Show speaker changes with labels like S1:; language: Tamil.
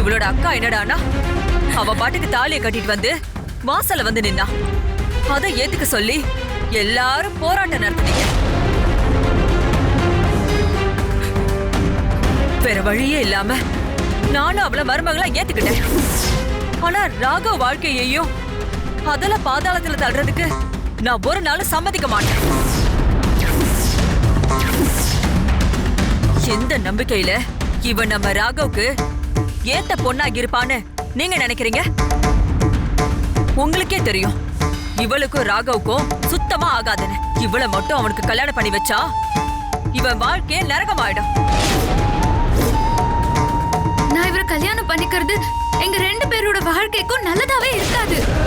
S1: இவளோட அக்கா என்னடானா அவ பாட்டுக்கு தாலியை கட்டிட்டு வந்து வாசல்ல வந்து நின்னா. அதை ஏத்துக்க சொல்லி எல்லாரும் போராட்டம் நடத்தினீங்க வேற வழியே இல்லாம நானும் அவள மருமகளா ஏத்துக்கிட்டேன். ஆனா ராகவ் வாழ்க்கையையும் அதெல்லாம் பாதாளத்துல தள்ளுறதுக்கு நான் ஒரு நாள் சம்மதிக்க மாட்டேன். எந்த நம்பிக்கையில இவன் நம்ம ராகவுக்கு ஏத்த பொண்ணா இருப்பான்னு நீங்க நினைக்கிறீங்க? உங்களுக்கே தெரியும். இவளுக்கும் ராகவுக்கும் சுத்தமா ஆகாதுன்னு. இவளை மட்டும் அவனுக்கு கல்யாணம் பண்ணி வச்சா இவன் வாழ்க்கையே நரகமாயிடும்.
S2: நான் இவரை கல்யாணம் பண்ணிக்கிறது எங்க ரெண்டு பேரோட வாழ்க்கைக்கும் நல்லதாவே இருக்காது.